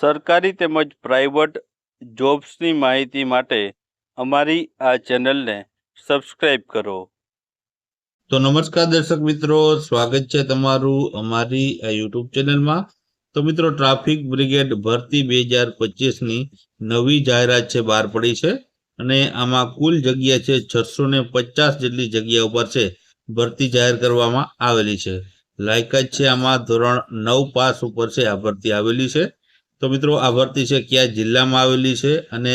સરકારી તેમજ પ્રાઇવેટ જોબ્સની માહિતી માટે અમારી આ ચેનલને સબસ્ક્રાઇબ કરો. તો નમસ્કાર દર્શક મિત્રો, સ્વાગત છે તમારું અમારી આ યુટ્યુબ ચેનલમાં. તો મિત્રો, ટ્રાફિક બ્રિગેડ ભરતી બે હજાર પચીસની નવી જાહેરાત છે, બહાર પડી છે અને આમાં કુલ જગ્યા છે છસો ને પચાસ જેટલી જગ્યા ઉપર છે ભરતી જાહેર કરવામાં આવેલી છે. લાયકાત છે આમાં ધોરણ નવ પાસ ઉપર છે આ ભરતી આવેલી છે. તો મિત્રો આ ભરતી છે કયા જિલ્લામાં આવેલી છે અને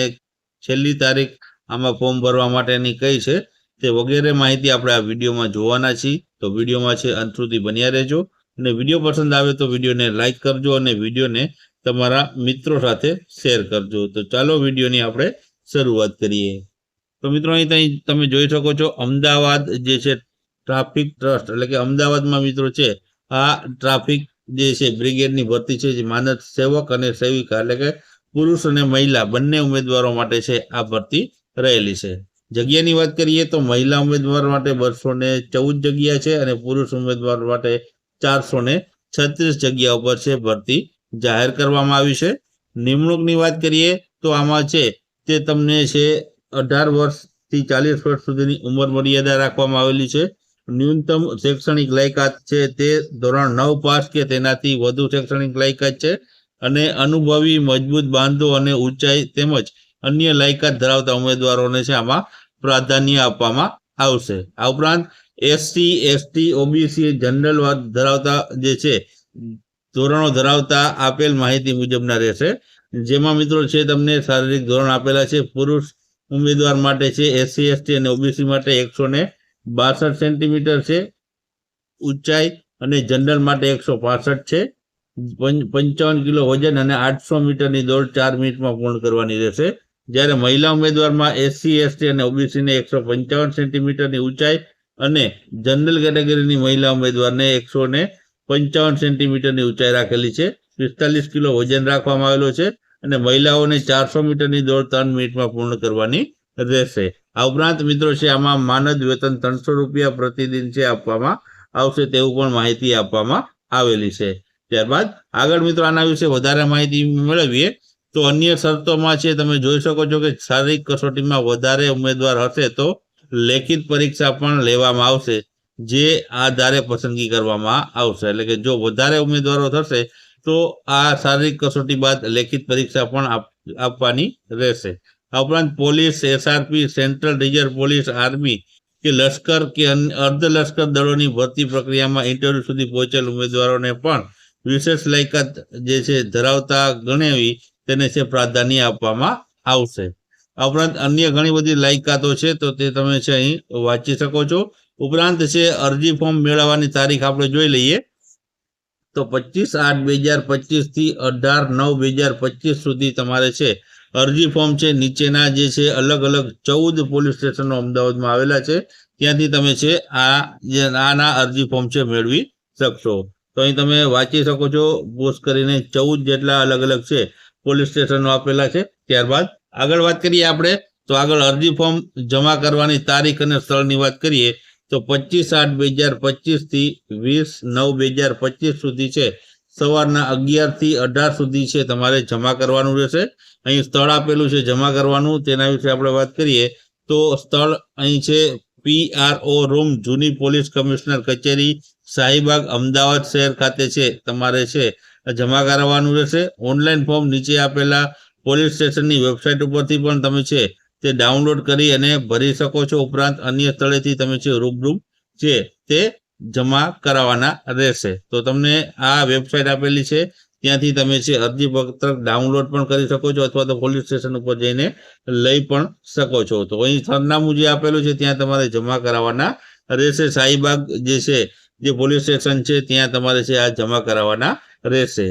છેલ્લી તારીખ આમાં ફોર્મ ભરવા માટેની કઈ છે તે વગેરે માહિતી આપણે આ વિડીયોમાં જોવાના છીએ. તો વિડીયોમાં છે અંત સુધી બન્યા રહેજો. અને વીડિયો પસંદ આવે તો વિડીયોને લાઇક કરજો અને વિડીયોને તમારા મિત્રો સાથે શેર કરજો. તો ચાલો વિડીયોની આપણે શરૂઆત કરીએ. તો મિત્રો અહીં ત્યાં તમે જોઈ શકો છો અમદાવાદ જે છે ટ્રાફિક ટ્રસ્ટ એટલે કે અમદાવાદમાં મિત્રો છે આ ટ્રાફિક જે છે, બ્રિગેડની ભરતી છે, જે માનદ સેવક અને સેવિકા એટલે કે પુરુષ અને મહિલા બંને ઉમેદવારો માટે છે, આ ભરતી રહેલી છે. જગ્યાની વાત કરીએ તો મહિલા ઉમેદવાર માટે બસો ને ચૌદ જગ્યા છે અને પુરુષ ઉમેદવાર માટે ચારસો ને છત્રીસ જગ્યા ઉપર છે ભરતી જાહેર કરવામાં આવી છે. નિમણૂકની વાત કરીએ તો આમાં છે, તે તમને છે, અઢાર વર્ષથી ચાલીસ વર્ષ સુધીની ઉંમર મર્યાદા રાખવામાં આવેલી છે. ન્યૂનતમ શૈક્ષણિક લાયકાત છે તે ધોરણ નવ પાસ કે તેનાથી વધુ શૈક્ષણિક લાયકાત છે અને અનુભવી, મજબૂત બાંધો અને ઊંચાઈ તેમજ અન્ય લાયકાત ધરાવતા ઉમેદવારોને છે આમાં પ્રાધાન્ય આપવામાં આવશે. આ ઉપરાંત એસસી, એસટી, ઓબીસી જનરલ ધરાવતા જે છે, ધોરણો ધરાવતા આપેલ માહિતી મુજબના રહેશે. જેમાં મિત્રો છે તમને શારીરિક ધોરણ આપેલા છે, પુરુષ ઉમેદવાર માટે છે, એસસી, એસટી અને ઓબીસી માટે એકસો ને બાસઠ સેન્ટીમીટર છે, ઊંચાઈ અને જનરલ માટે એકસો પાસઠ છે. પંચ- પંચાવન કિલો વજન અને આઠસો મીટરની દોડ ચાર મિનિટમાં પૂર્ણ કરવાની રહેશે. જ્યારે મહિલા ઉમેદવારમાં એસસી એસટી અને ઓબીસીને એકસો પંચાવન સેન્ટીમીટરની ઊંચાઈ અને જનરલ કેટેગરીની મહિલા ઉમેદવારને એકસો ને પંચાવન સેન્ટીમીટરની ઊંચાઈ રાખેલી છે. પિસ્તાલીસ કિલો વજન રાખવામાં આવેલો છે અને મહિલાઓને ચારસો મીટરની દોડ ત્રણ મિનિટમાં પૂર્ણ કરવાની રહેશે. આ ઉપરાંત મિત્રો છે, આમાં માનદ વેતન ત્રણસો રૂપિયા પ્રતિદિન છે આપવામાં આવશે તેવું પણ માહિતી આપવામાં આવેલી છે. ત્યારબાદ આગળ મિત્રો આના વિશે વધારે માહિતી મેળવીએ, તો અન્ય શરતોમાં છે, તમે જોઈ શકો છો કે શારીરિક કસોટીમાં વધારે ઉમેદવાર હશે તો લેખિત પરીક્ષા પણ લેવામાં આવશે, જે આધારે પસંદગી કરવામાં આવશે. એટલે કે જો વધારે ઉમેદવારો થશે, તો આ શારીરિક કસોટી બાદ લેખિત પરીક્ષા પણ આપ- આપવાની રહેશે. આ ઉપરાંત police SRP central reserve police army કે લશ્કર કે અર્ધ લશ્કર દળોની ભરતી પ્રક્રિયામાં ઇન્ટરવ્યુ સુધી પહોંચેલ ઉમેદવારોને પણ વિશેષ લાયકાત જે છે ધરાવતા ગણાવી તેને છે પ્રાધાન્ય આપવામાં આવશે. આ ઉપરાંત અન્ય ઘણી બધી લાયકાતો છે તો તે તમે છે અહીં વાંચી શકો છો. ઉપરાંત છે અરજી ફોર્મ મેળવવાની તારીખ આપણે જોઈ લઈએ. તો પચીસ આઠ બે હજાર પચીસથી અઢાર નવ બે હજાર પચીસ સુધી તમારે છે અરજી ફોર્મ છે, નીચેના જે છે, અલગ અલગ ચૌદ પોલીસ સ્ટેશનો અમદાવાદમાં આવેલા છે. ત્યાંથી તમે છે, આ જે આના અરજી ફોર્મ છે, મેળવી શકશો. તો અહીં તમે વાંચી શકો છો, પોસ્ટ કરીને ચૌદ જેટલા અલગ અલગ છે, પોલીસ સ્ટેશનો આપેલા છે. ત્યારબાદ આગળ વાત કરીએ આપણે, તો આગળ અરજી ફોર્મ જમા કરવાની તારીખ અને સ્થળની વાત કરીએ, તો પચીસ આઠ બે હજાર પચીસથી વીસ નવ બે હજાર પચીસ સુધી છે. સવારના અગિયારથી અઢાર સુધી છે તમારે જમા કરવાનું રહેશે. અહીં સ્થળ આપેલું છે જમા કરવાનું, તેના વિશે આપણે વાત કરીએ તો સ્થળ અહીં છે પીઆરઓ રૂમ, જૂની પોલીસ કમિશનર કચેરી, શાહીબાગ, અમદાવાદ શહેર ખાતે છે, તમારે છે જમા કરાવવાનું રહેશે. ઓનલાઈન ફોર્મ નીચે આપેલા પોલીસ સ્ટેશનની વેબસાઇટ ઉપરથી પણ તમે છે તે ડાઉનલોડ કરી અને ભરી શકો છો ઉપરાંત અન્ય સ્થળેથી તમે છે રૂબરૂ છે તે જમા કરાવવાના રહેશે. તો તમને આ વેબસાઇટ આપેલી છે. ત્યાંથી તમે છે અરજી પત્રક ડાઉનલોડ પણ કરી શકો છો અથવા તો પોલીસ સ્ટેશન ઉપર જઈને લઈ પણ શકો છો. તો અહીં સરનામું જે આપેલું છે ત્યાં તમારે જમા કરાવવાના રહેશે. શાહીબાગ જે છે, જે પોલીસ સ્ટેશન છે, ત્યાં તમારે છે આ જમા કરાવવાના રહેશે.